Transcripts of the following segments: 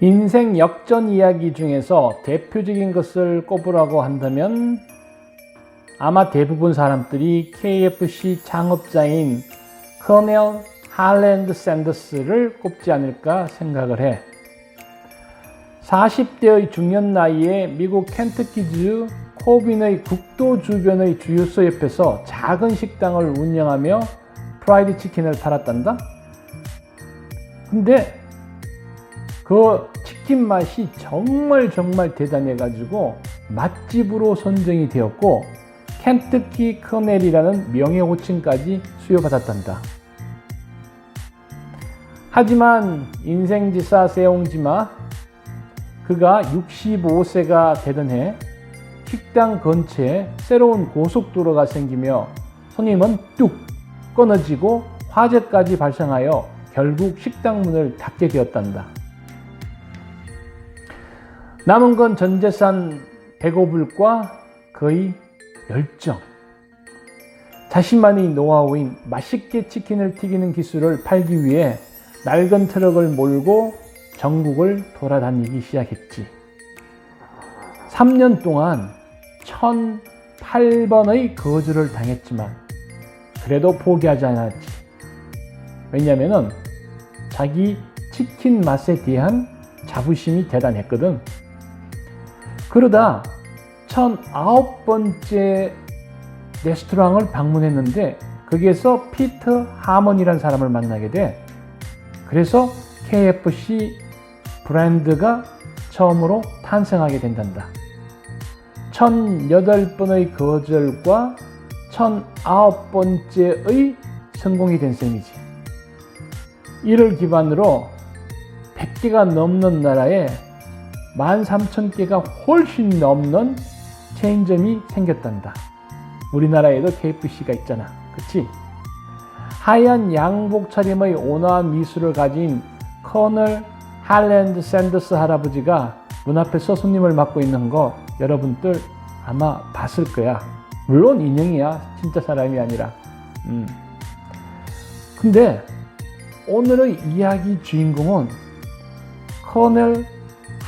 인생 역전 이야기 중에서 대표적인 것을 꼽으라고 한다면 아마 대부분 사람들이 KFC 창업자인 커넬 할랜드 샌더스를 꼽지 않을까 생각을 해. 40대의 중년 나이에 미국 켄터키주 코빈의 국도 주변의 주유소 옆에서 작은 식당을 운영하며 프라이드 치킨을 팔았단다? 근데 그 치킨 맛이 정말 정말 대단해가지고 맛집으로 선정이 되었고 켄터키 커넬이라는 명예 호칭까지 수여받았단다. 하지만 인생지사 세옹지마 그가 65세가 되던 해 식당 근처에 새로운 고속도로가 생기며 손님은 뚝 끊어지고 화재까지 발생하여 결국 식당 문을 닫게 되었단다. 남은 건 전재산 105불과 그의 열정. 자신만의 노하우인 맛있게 치킨을 튀기는 기술을 팔기 위해 낡은 트럭을 몰고 전국을 돌아다니기 시작했지. 3년 동안 1008번의 거주를 당했지만 그래도 포기하지 않았지. 왜냐면은 자기 치킨 맛에 대한 자부심이 대단했거든. 그러다 1009번째 레스토랑을 방문했는데 거기에서 피터 하먼이라는 사람을 만나게 돼. 그래서 KFC 브랜드가 처음으로 탄생하게 된단다. 1008번의 거절과 1009번째의 성공이 된 셈이지. 이를 기반으로 100개가 넘는 나라에 13,000개가 훨씬 넘는 체인점이 생겼단다. 우리나라에도 KFC가 있잖아. 그치? 하얀 양복 차림의 온화한 미술을 가진 커널 할랜드 샌더스 할아버지가 문 앞에서 손님을 맡고 있는 거 여러분들 아마 봤을 거야. 물론 인형이야. 진짜 사람이 아니라. 음. 근데 오늘의 이야기 주인공은 커넬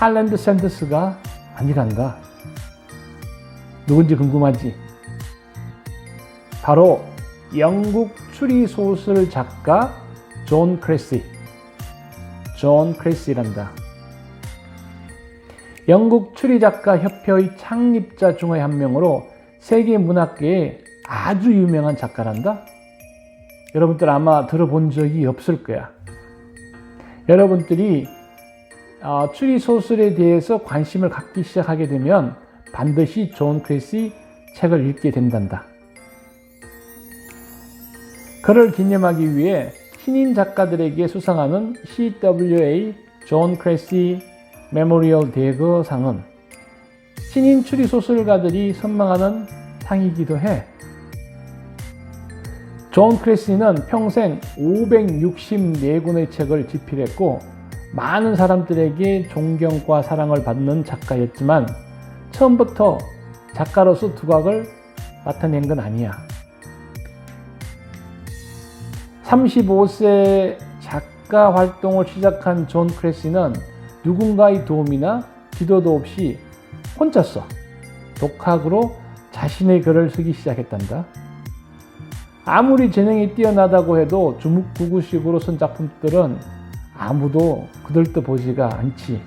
할랜드 샌더스가 아니란다. 누군지 궁금하지? 바로 영국 추리 소설 작가 존 크레시. 존 크레시란다. 영국 추리 작가 협회의 창립자 중의 한 명으로 세계 문학계에 아주 유명한 작가란다. 여러분들 아마 들어본 적이 없을 거야. 여러분들이 어, 추리 소설에 대해서 관심을 갖기 시작하게 되면 반드시 존 크레시 책을 읽게 된단다. 그를 기념하기 위해 신인 작가들에게 수상하는 CWA 존 크레시 메모리얼 대거상은 신인 추리 소설가들이 선망하는 상이기도 해. 존 크레시는 평생 564권의 책을 집필했고 많은 사람들에게 존경과 사랑을 받는 작가였지만 처음부터 작가로서 두각을 나타낸 건 아니야. 35세 작가 활동을 시작한 존 크레시는 누군가의 도움이나 기도도 없이 혼자서 독학으로 자신의 글을 쓰기 시작했단다. 아무리 재능이 뛰어나다고 해도 주묵구구식으로 쓴 작품들은 아무도 그들도 보지가 않지.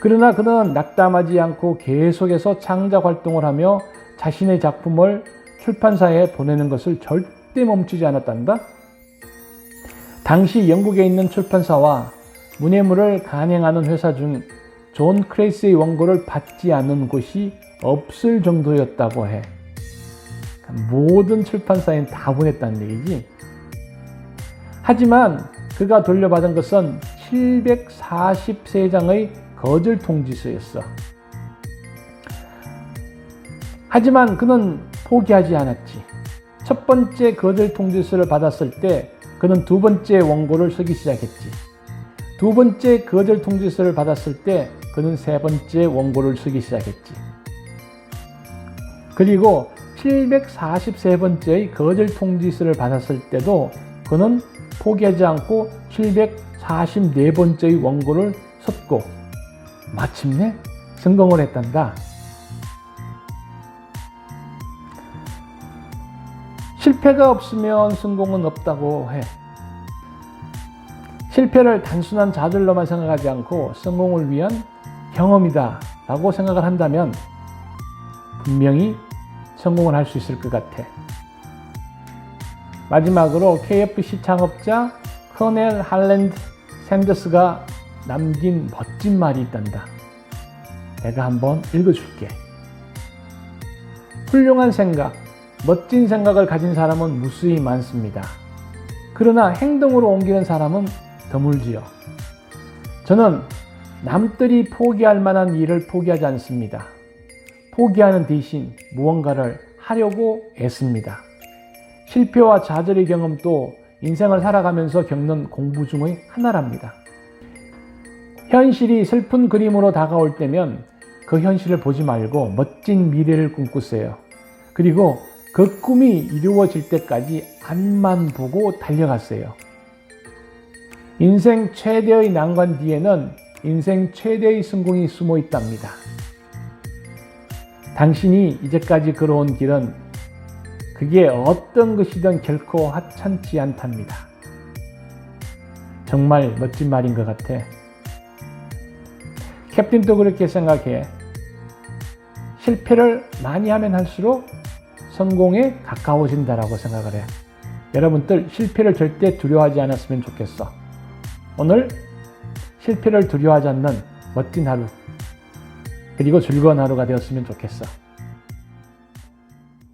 그러나 그는 낙담하지 않고 계속해서 창작 활동을 하며 자신의 작품을 출판사에 보내는 것을 절대 멈추지 않았단다. 당시 영국에 있는 출판사와 문예물을 간행하는 회사 중 존 크레이스의 원고를 받지 않는 곳이 없을 정도였다고 해. 모든 출판사엔 다 보냈다는 얘기지. 하지만 그가 돌려받은 것은 743장의 거절 통지서였어. 하지만 그는 포기하지 않았지. 첫 번째 거절 통지서를 받았을 때 그는 두 번째 원고를 쓰기 시작했지. 두 번째 거절 통지서를 받았을 때 그는 세 번째 원고를 쓰기 시작했지. 그리고 743번째의 거절 통지서를 받았을 때도 그는 포기하지 않고 744번째의 원고를 섰고 마침내 성공을 했단다. 실패가 없으면 성공은 없다고 해. 실패를 단순한 좌절로만 생각하지 않고 성공을 위한 경험이다 라고 생각을 한다면 분명히 성공을 할 수 있을 것 같아. 마지막으로 KFC 창업자 커넬 할랜드 샌더스가 남긴 멋진 말이 있단다. 내가 한번 읽어줄게. 훌륭한 생각, 멋진 생각을 가진 사람은 무수히 많습니다. 그러나 행동으로 옮기는 사람은 드물지요. 저는 남들이 포기할 만한 일을 포기하지 않습니다. 포기하는 대신 무언가를 하려고 애씁니다. 실패와 좌절의 경험도 인생을 살아가면서 겪는 공부 중의 하나랍니다. 현실이 슬픈 그림으로 다가올 때면 그 현실을 보지 말고 멋진 미래를 꿈꾸세요. 그리고 그 꿈이 이루어질 때까지 앞만 보고 달려갔어요. 인생 최대의 난관 뒤에는 인생 최대의 성공이 숨어 있답니다. 당신이 이제까지 걸어온 길은 그게 어떤 것이든 결코 하찮지 않답니다. 정말 멋진 말인 것 같아. 캡틴도 그렇게 생각해. 실패를 많이 하면 할수록 성공에 가까워진다라고 생각을 해. 여러분들 실패를 절대 두려워하지 않았으면 좋겠어. 오늘 실패를 두려워하지 않는 멋진 하루, 그리고 즐거운 하루가 되었으면 좋겠어.